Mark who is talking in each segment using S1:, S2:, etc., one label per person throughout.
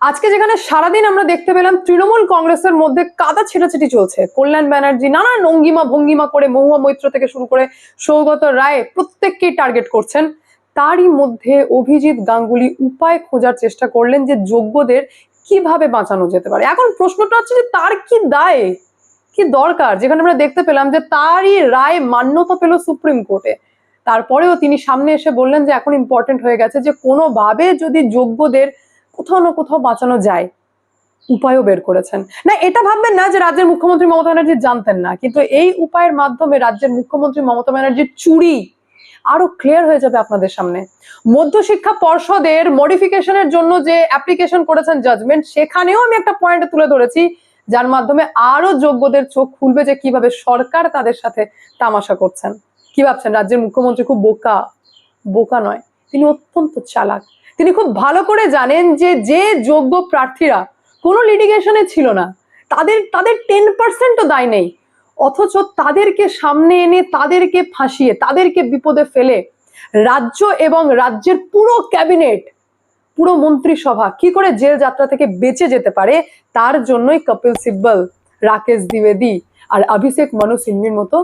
S1: আজকে যেখানে সারাদিন আমরা দেখতে পেলাম তৃণমূল কংগ্রেসের মধ্যে কাদা ছেটাছেটি চলছে। কল্যাণ ব্যানার্জি নানান অঙ্গিমা ভঙ্গিমা করে মহুয়া মৈত্র থেকে শুরু করে সৌগত রায় প্রত্যেককেই টার্গেট করছেন। তারই মধ্যে অভিজিৎ গাঙ্গুলি উপায় খোঁজার চেষ্টা করলেন যে যোগ্যদের কীভাবে বাঁচানো যেতে পারে। এখন প্রশ্নটা হচ্ছে যে তার কি দায়? কি দরকার? যেখানে আমরা দেখতে পেলাম যে তারই রায় মান্যতা পেল সুপ্রিম কোর্টে। তারপরেও তিনি সামনে এসে বললেন যে এখন ইম্পর্টেন্ট হয়ে গেছে যে কোনোভাবে যদি যোগ্যদের কোথাও না কোথাও বাঁচানো যায়। উপায়ও বের করেছেন। না, এটা ভাববেন না যে রাজ্যের মুখ্যমন্ত্রী মমতা ব্যানার্জি জানতেন না। কিন্তু এই উপায়ের মাধ্যমে রাজ্যের মুখ্যমন্ত্রী মমতা ব্যানার্জির চুরি আরও ক্লিয়ার হয়ে যাবে আপনাদের সামনে। মধ্যশিক্ষা পর্ষদের মডিফিকেশনের জন্য যে অ্যাপ্লিকেশন করেছেন জাজমেন্ট সেখানেও আমি একটা পয়েন্ট তুলে ধরেছি, যার মাধ্যমে আরও যোগ্যদের চোখ খুলবে যে কীভাবে সরকার তাদের সাথে তামাশা করছেন। কি ভাবছেন? রাজ্যের মুখ্যমন্ত্রী খুব বোকা বোকা নয়, তিনি অত্যন্ত চালাক। তিনি খুব ভালো করে জানেন যে যে যোগ্য প্রার্থীরা কোনো লিডিগেশনে ছিল না, তাদের তাদের টেন পার্সেন্টও দায় নেই। অথচ তাদেরকে সামনে এনে, তাদেরকে ফাঁসিয়ে, তাদেরকে বিপদে ফেলে রাজ্য এবং রাজ্যের পুরো ক্যাবিনেট পুরো মন্ত্রিসভা কি করে জেল যাত্রা থেকে বেঁচে যেতে পারে, তার জন্যই কপিল সিব্বল, রাকেশ দ্বিবেদী আর অভিষেক মনু সিংভির মতো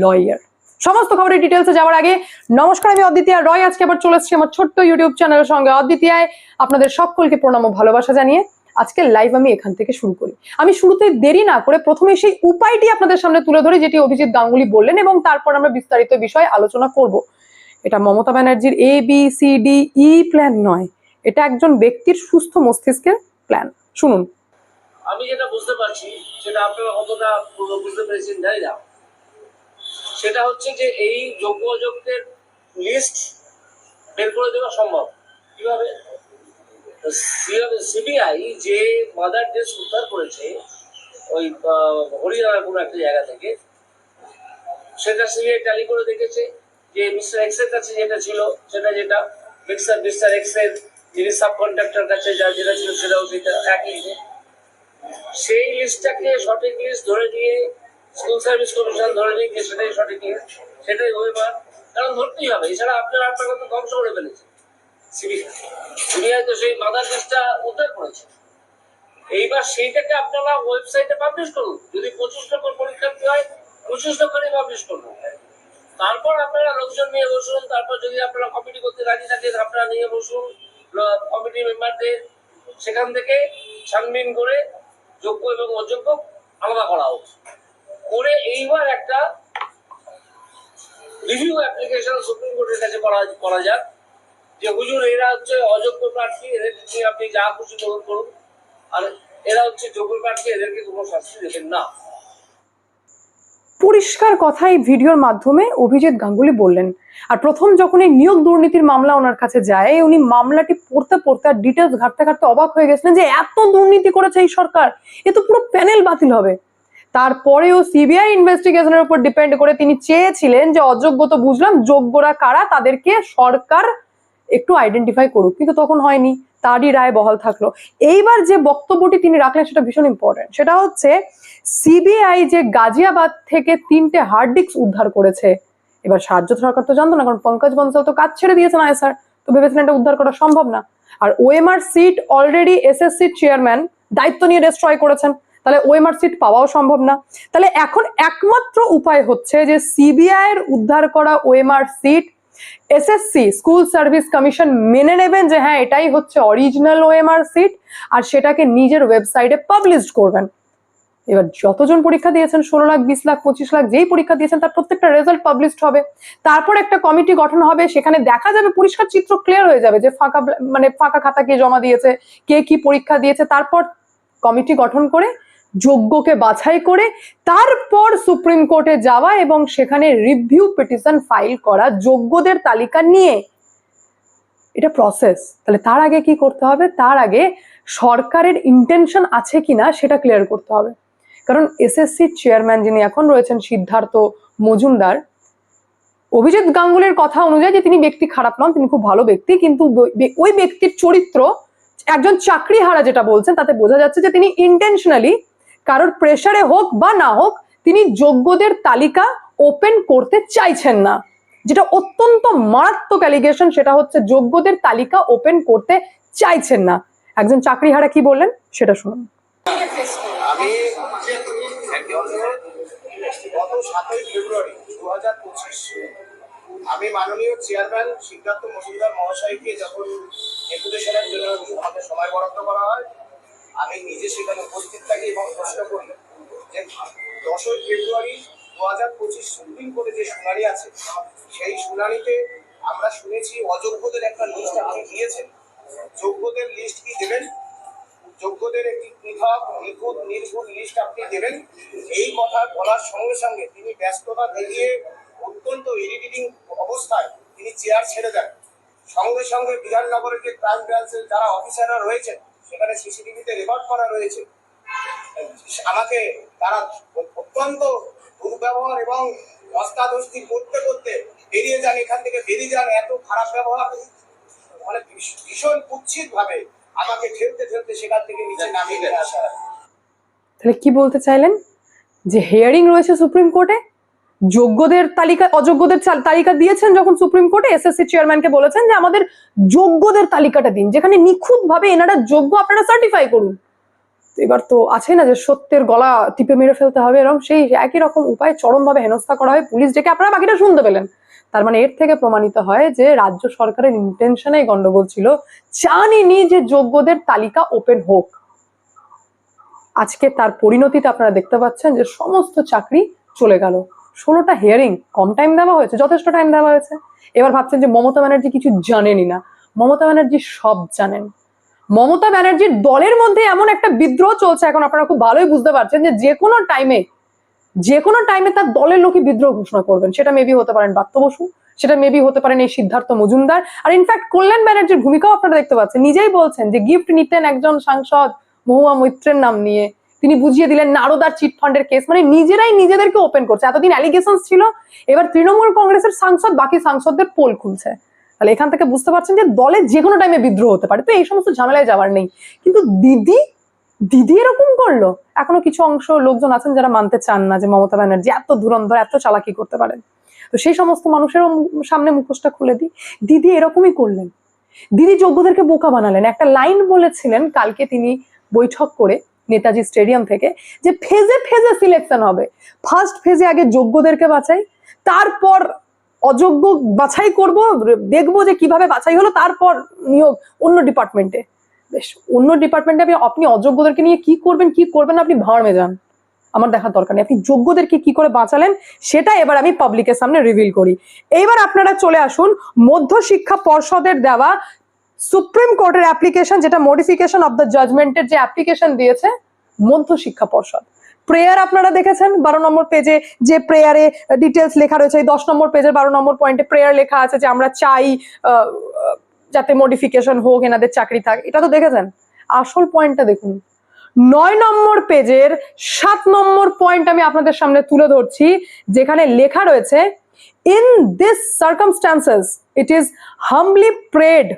S1: লয়ার সমস্ত খবরের ডিটেলসে যাওয়ার আগে নমস্কার, আমি অদ্বিতীয়া রয়। আজকে আবার চলে এসেছি আমার ছোট্ট ইউটিউব চ্যানেলের সঙ্গে। অদ্বিতীয়ায় আপনাদের সকলকে প্রণাম ও ভালোবাসা জানিয়ে আজকে লাইভ আমি এখান থেকে শুরু করি। আমি শুরুতে দেরি না করে প্রথমে সেই উপায়টি আপনাদের সামনে তুলে ধরি, যেটি অভিজিৎ গাঙ্গুলি বললেন এবং তারপর আমরা বিস্তারিত বিষয়ে আলোচনা করব। এটা মমতা ব্যানার্জির A B C D E plan নয়। এটা একজন ব্যক্তির সুস্থ মস্তিষ্কের প্ল্যান শুনুন।
S2: আমি যেটা বুঝতে পারছি, সেটা আপনারা কতটা বুঝতে পেরেছেন, জানি না। সেটা হচ্ছে যে এই যোগ্য অযোগ্যের লিস্ট বের করে দেওয়া সম্ভব। কীভাবে? সিবিআই যে মাদার ড্রেস উদ্ধার করেছে, ওই হরিয়ানার কোনো একটা জায়গা থেকে, সেটা সিবিআই ট্যালি করে দেখেছে যে মিস্টার এক্সের কাছে যেটা ছিল, সেটা যেটা মিস্টার মিস্টার এক্সের যিনি সাব কন্ট্রাক্টর কাছে যা যেটা ছিল, সেটাও সেটা একই। সেই লিস্টটাকে সঠিক লিস্ট ধরে নিয়ে স্কুল সার্ভিস কমিশন ধরে নিন যে সেটাই সঠিক সেটাই ওইবার কারণ ধরতেই হবে। এছাড়া আপনার আপনাকে তো ধ্বংস করে ফেলেছে সিবিআই। সিবিআই তো সেই মাদার উদ্ধার করেছে। এইবার সেইটাকে আপনারা ওয়েবসাইটে পাবলিশ করুন। যদি পঁচিশ লক্ষ পরীক্ষার্থী হয়, পঁচিশ লক্ষরই পাবলিশ করুন। তারপর আপনারা লোকজন নিয়ে বসুন। তারপর যদি আপনারা কমিটি করতে রাজি থাকেন আপনারা নিয়ে বসুন। কমিটি মেম্বারদের সেখান থেকে ছানবিন করে যোগ্য এবং অযোগ্য আলাদা করা হোক। করে এইবার একটা রিভিউ অ্যাপ্লিকেশন সুপ্রিম কোর্টের কাছে করা করা যাক। যে হুজুর, এরা হচ্ছে অযোগ্য প্রার্থী এদের নিয়ে আপনি যা খুশি গ্রহণ করুন। আর এরা হচ্ছে যোগ্য প্রার্থী, এদেরকে কোনো শাস্তি দেবেন না।
S1: পরিষ্কার কথা এই ভিডিওর মাধ্যমে অভিজিৎ গাঙ্গুলি বললেন। আর প্রথম যখন এই নিয়োগ দুর্নীতির মামলা ওনার কাছে যায়, উনি মামলাটি পড়তে পড়তে আর ডিটেলস ঘাটতে ঘাটতে অবাক হয়ে গেছিলেন যে এত দুর্নীতি করেছে এই সরকার। এ তো পুরো প্যানেল বাতিল হবে। তারপরেও সিবিআই ইনভেস্টিগেশনের উপর ডিপেন্ড করে তিনি চেয়েছিলেন যে অযোগ্য তো বুঝলাম, যোগ্যরা কারা তাদেরকে সরকার একটু আইডেন্টিফাই করুক। কিন্তু তখন হয়নি, তারই রায় বহাল থাকল। এইবার যে বক্তব্যটি তিনি রাখলেন সেটা ভীষণ ইম্পর্টেন্ট সেটা হচ্ছে সিবিআই যে গাজিয়াবাদ থেকে তিনটে হার্ড ডিস্ক উদ্ধার করেছে, এবার সাহায্য সরকার তো জানতো না, কারণ পঙ্কজ বনসাল তো কাজ ছেড়ে দিয়েছেন আয় স্যার তো ভেবেছিলেন এটা উদ্ধার করা সম্ভব না। আর OMR sheet already SSC chairman দায়িত্ব নিয়ে ডিস্ট্রয় করেছেন। তাহলে ওএমআর সিট পাওয়াও সম্ভব না। তাহলে এখন একমাত্র উপায় হচ্ছে যে সিবিআই এর উদ্ধার করা OMR sheet SSC school service commission মেনে নেবেন যে হ্যাঁ এটাই হচ্ছে অরিজিনাল ওএমআর সিট আর সেটাকে নিজের ওয়েবসাইটে পাবলিশ করবেন। এবার যতজন পরীক্ষা দিয়েছেন, ষোলো লাখ, বিশ লাখ, পঁচিশ লাখ, যেই পরীক্ষা দিয়েছেন, তার প্রত্যেকটা রেজাল্ট পাবলিশড হবে। তারপর একটা কমিটি গঠন হবে, সেখানে দেখা যাবে পরিষ্কার চিত্র ক্লিয়ার হয়ে যাবে যে ফাঁকা মানে ফাঁকা খাতা কে জমা দিয়েছে, কে কি পরীক্ষা দিয়েছে। তারপর কমিটি গঠন করে যোগ্যকে বাছাই করে তারপর সুপ্রিম কোর্টে যাওয়া এবং সেখানে রিভিউ পিটিশন ফাইল করা যোগ্যদের তালিকা নিয়ে। এটা প্রসেস তাহলে তার আগে কি করতে হবে? তার আগে সরকারের ইন্টেনশন আছে কিনা সেটা ক্লিয়ার করতে হবে। কারণ এসএসসি চেয়ারম্যান যিনি এখন রয়েছেন, সিদ্ধার্থ মজুমদার, অভিজিৎ গাঙ্গুলির কথা অনুযায়ী যে তিনি ব্যক্তি খারাপ নন, তিনি খুব ভালো ব্যক্তি, কিন্তু ওই ব্যক্তির চরিত্র, একজন চাকরি হারা যেটা বলছেন, তাতে বোঝা যাচ্ছে যে তিনি ইন্টেনশনালি কারোর প্রেশারে হোক বা না হোক, তিনি যোগ্যদের তালিকা ওপেন করতে চাইছেন না। যেটা অত্যন্ত মারাত্মক অ্যালিগেশন সেটা হচ্ছে যোগ্যদের তালিকা ওপেন করতে চাইছেন না। একজন চাকরিহারা কি বললেন, সেটা শুনুন।
S3: আমি মাননীয় চেয়ারম্যান সিদ্ধার্থ মজুমদার মহাশয়কে যখন ডেপুটেশনের জন্য সময় বরাদ্দ করা হয় আমি নিজে সেখানে উপস্থিত থাকি এবং প্রশ্ন করি যে দশই ফেব্রুয়ারি দু হাজার পঁচিশ সুপ্রিম কোর্টে যে শুনানি আছে, সেই শুনানিতে আমরা শুনেছি অযোগ্যদের একটা লিস্ট আপনি দিয়েছেন যোগ্যদের লিস্ট কি দেবেন? যোগ্যদের একটি পৃথক, নিখুঁত, নির্ভুল লিস্ট আপনি দেবেন। এই কথা বলার সঙ্গে সঙ্গে তিনি ব্যস্ততা দেখিয়ে অত্যন্ত ইরিটেটিং অবস্থায় তিনি চেয়ার ছেড়ে দেন। সঙ্গে সঙ্গে বিধাননগরের যে ক্রাইম ব্রাঞ্চের যারা অফিসাররা রয়েছেন সেখানে সিসিটিভিতে রেকর্ড করা রয়েছে। আমাকে তারা অত্যন্ত দুর্ব্যবহার এবং ধস্তাধস্তি করতে করতে বেরিয়ে যান, এখান থেকে বেরিয়ে যান, এত খারাপ ব্যবহার। মানে ভীষণ কুৎসিত ভাবে আমাকে ঠেলতে ঠেলতে সেখান থেকে নিচে নামিয়ে আসা।
S1: তাহলে কি বলতে চাইলেন? যে হেয়ারিং রয়েছে সুপ্রিম কোর্টে যোগ্যদের তালিকা, অযোগ্যদের তালিকা দিয়েছেন যখন সুপ্রিম কোর্টে এসএসসি চেয়ারম্যানকে বলেছেন যে আমাদের যোগ্যদের তালিকাটা দিন, যেখানে নিখুঁত ভাবে এনারা যোগ্য আপনারা সার্টিফাই করুন। এবার তো আছে না যে সত্যের গলা টিপে মেরে ফেলতে হবে এরকম সেই একই রকম উপায় চরমভাবে হেনস্থা করা হয়, পুলিশ ডেকে আপনারা বাকিটা শুনতে পেলেন। তার মানে এর থেকে প্রমাণিত হয় যে রাজ্য সরকারের ইন্টেনশনে গন্ডগোল ছিল চানইনি যে যোগ্যদের তালিকা ওপেন হোক। আজকে তার পরিণতিতে আপনারা দেখতে পাচ্ছেন যে সমস্ত চাকরি চলে গেল। ষোলোটা হিয়ারিং কম টাইম দেওয়া হয়েছে, যথেষ্ট টাইম দেওয়া হয়েছে। এবার ভাবছেন যে মমতা ব্যানার্জি কিছু জানেনই না। মমতা ব্যানার্জি সব জানেন। মমতা ব্যানার্জির দলের মধ্যে এমন একটা বিদ্রোহ চলছে, এখন আপনারা খুব ভালোই বুঝতে পারছেন যে যে কোনো টাইমে যে কোনো টাইমে তার দলের লোকই বিদ্রোহ ঘোষণা করবেন। সেটা মেবি হতে পারেন বাত্য বসু, সেটা মেবি হতে পারেন এই সিদ্ধার্থ মজুমদার। আর ইনফ্যাক্ট কল্যাণ ব্যানার্জির ভূমিকাও আপনারা দেখতে পাচ্ছেন। নিজেই বলছেন যে গিফট নিতেন একজন সাংসদ মহুয়া মৈত্রের নাম নিয়ে। তিনি বুঝিয়ে দিলেন নারদার চিট ফান্ডের কেস মানে নিজেরাই নিজেদেরকে ওপেন করছে। এতদিন অ্যালিগেশন ছিল, এবার তৃণমূল কংগ্রেসের সাংসদ, বাকি সাংসদদের পোল খুলছে। তাহলে এখান থেকে বুঝতে পারছেন যে দলে যে কোনো টাইমে বিদ্রোহ হতে পারে, তো এই সমস্ত ঝামেলায় যাওয়ার নেই। কিন্তু দিদি দিদি এরকম করল? এখনও কিছু অংশ লোকজন আছেন যারা মানতে চান না যে মমতা ব্যানার্জি এত ধুরন্ধর, এত চালাকি করতে পারেন। তো সেই সমস্ত মানুষেরও সামনে মুখোশটা খুলে দিই। দিদি এরকমই করলেন। দিদি যোগ্যদেরকে বোকা বানালেন। একটা লাইন বলেছিলেন, কালকে তিনি বৈঠক করে নেতাজি স্টেডিয়াম থেকে যে ফেজে ফেজে সিলেকশন হবে। ফার্স্ট ফেজে আগে যোগ্যদেরকে বাছাই, তারপর অযোগ্য বাছাই করব, দেখব যে কীভাবে বাছাই হলো, তারপর নিয়োগ অন্য ডিপার্টমেন্টে বেশ, অন্য ডিপার্টমেন্টে আপনি আপনি অযোগ্যদেরকে নিয়ে কি করবেন কি করবেন আপনি ভাড়মে যান। আমার দেখার দরকার নেই। আপনি যোগ্যদেরকে কি করে বাঁচালেন, সেটা এবার আমি পাবলিকের সামনে রিভিল করি। এইবার আপনারা চলে আসুন মধ্য শিক্ষা পর্ষদের দেওয়া সুপ্রিম কোর্টের অ্যাপ্লিকেশন যেটা মডিফিকেশন অফ দ্য জাজমেন্টের যে অ্যাপ্লিকেশন দিয়েছে মধ্য শিক্ষা পর্ষদ। প্রেয়ার আপনারা দেখেছেন, বারো নম্বর পেজে যে প্রেয়ারে ডিটেলস লেখা রয়েছে, এই দশ নম্বর পেজের বারো নম্বর পয়েন্টে প্রেয়ার লেখা আছে যে আমরা চাই যাতে মডিফিকেশন হোক, এনাদের চাকরি থাক। এটা তো দেখেছেন? আসল পয়েন্টটা দেখুন। নয় নম্বর পেজের সাত নম্বর পয়েন্ট আমি আপনাদের সামনে তুলে ধরছি, যেখানে লেখা রয়েছে in this circumstances it is humbly prayed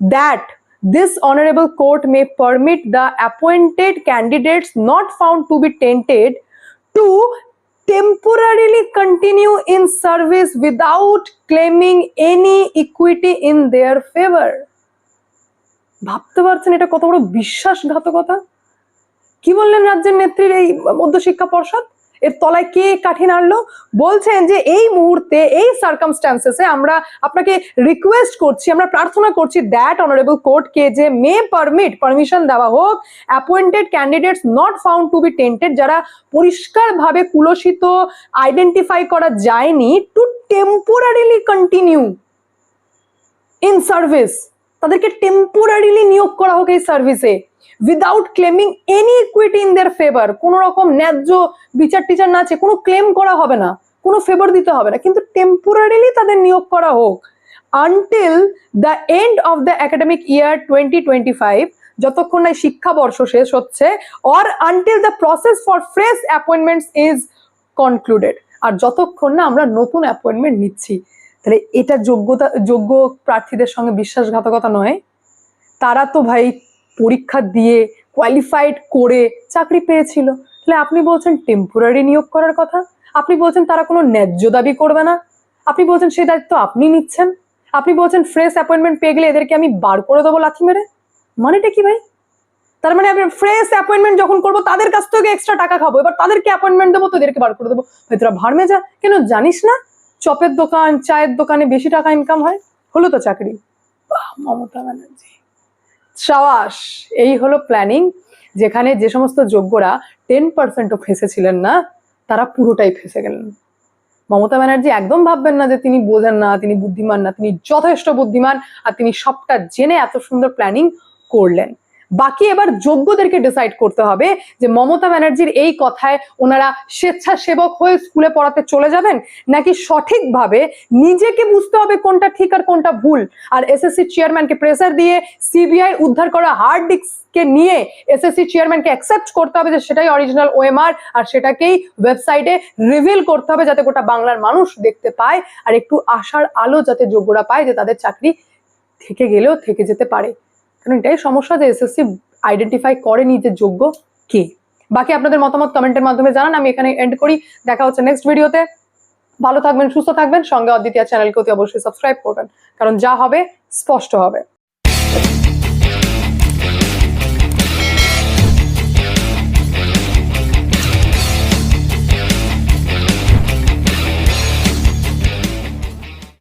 S1: that this honorable court may permit the appointed candidates not found to be tainted to temporarily continue in service without claiming any equity in their favor ভাবতে পারছেন এটা কত বড় বিশ্বাসঘাতকতা কি বললেন রাজ্যের নেত্রীর এই মধ্যশিক্ষা পর্ষদ এর তলায় কে কাঠি নাড়লো বলছেন যে এই মুহূর্তে, এই সার্কামস্টান্সেসে আমরা আপনাকে রিকোয়েস্ট করছি, আমরা প্রার্থনা করছি দ্যাট অনারেবল কোর্টকে যে মে পারমিট পারমিশন দেওয়া হোক appointed candidates not found to be tainted যারা পরিষ্কারভাবে কুলসিত আইডেন্টিফাই করা যায়নি to temporarily continue in service তাদেরকে টেম্পোরারিলি নিয়োগ করা হোক এই সার্ভিসে without claiming any equity in their favour কোনো রকম ন্যায্য বিচার টিচার না আছে কোনো ক্লেম করা হবে না, কোনো ফেভার দিতে হবে না, কিন্তু টেম্পোরারিলি তাদের নিয়োগ করা হোক। Until the end of the academic year twenty twenty five যতক্ষণ না শিক্ষাবর্ষ শেষ হচ্ছে or until the process for fresh appointments is concluded আর যতক্ষণ না আমরা নতুন অ্যাপয়েন্টমেন্ট নিচ্ছি। তাহলে এটা যোগ্যতা, যোগ্য প্রার্থীদের সঙ্গে বিশ্বাসঘাতকতা নয়। তারা তো ভাই পরীক্ষা দিয়ে কোয়ালিফাইড করে চাকরি পেয়েছিল। তাহলে আপনি বলছেন টেম্পোরারি নিয়োগ করার কথা। আপনি বলছেন তারা কোনো ন্যায্য দাবি করবে না। আপনি বলছেন সেই দায়িত্ব আপনি নিচ্ছেন। আপনি বলছেন ফ্রেশ অ্যাপয়েন্টমেন্ট পেয়ে গেলে এদেরকে আমি বার করে দেবো লাথি মেরে। মানেটা কি ভাই? তার মানে আমি ফ্রেশ অ্যাপয়েন্টমেন্ট যখন করব, তাদের কাছ থেকে এক্সট্রা টাকা খাব। এবার তাদেরকে অ্যাপয়েন্টমেন্ট দেবো তোদেরকে বার করে দেবো। ভাই তোরা ভাড়মে যা কেন জানিস না? চপের দোকান, চায়ের দোকানে বেশি টাকা ইনকাম হয়? হলো তো চাকরি। মমতা ব্যানার্জি। সাবাস, এই হলো প্ল্যানিং যেখানে যে সমস্ত যোগ্যরা টেন পার্সেন্টও ফেসেছিলেন না, তারা পুরোটাই ফেসে গেলেন। মমতা ব্যানার্জি একদম ভাববেন না যে তিনি বোঝেন না, তিনি বুদ্ধিমান না, তিনি যথেষ্ট বুদ্ধিমান, আর তিনি সবটা জেনে এত সুন্দর প্ল্যানিং করলেন। বাকি এবার যোগ্যদেরকে ডিসাইড করতে হবে যে মমতা ব্যানার্জির এই কথায় ওনারা স্বেচ্ছাসেবক হয়ে স্কুলে পড়াতে চলে যাবেন নাকি সঠিকভাবে নিজেকে বুঝতে হবে কোনটা ঠিক আর কোনটা ভুল? আর এসএসসি চেয়ারম্যানকে প্রেসার দিয়ে সিবিআই উদ্ধার করা হার্ড ডিস্ককে নিয়ে এসএসসি চেয়ারম্যানকে অ্যাকসেপ্ট করতে হবে যে সেটাই অরিজিনাল ওএমআর আর সেটাকেই ওয়েবসাইটে রিভিল করতে হবে যাতে গোটা বাংলার মানুষ দেখতে পায় আর একটু আশার আলো যাতে যোগ্যরা পায় যে তাদের চাকরি থেকে গেলেও থেকে যেতে পারে। কারণ এটাই সমস্যা যে এসএসসি আইডেন্টিফাই করে নিজের যোগ্য কে। বাকি আপনাদের মতামত কমেন্টের মাধ্যমে জানান, আমি এখানে এন্ড করি। দেখা হচ্ছে নেক্সট ভিডিওতে ভালো থাকবেন, সুস্থ থাকবেন। সঙ্গে অদ্বিতীয় চ্যানেলকে অতি অবশ্যই সাবস্ক্রাইব করবেন। কারণ যা হবে, স্পষ্ট হবে।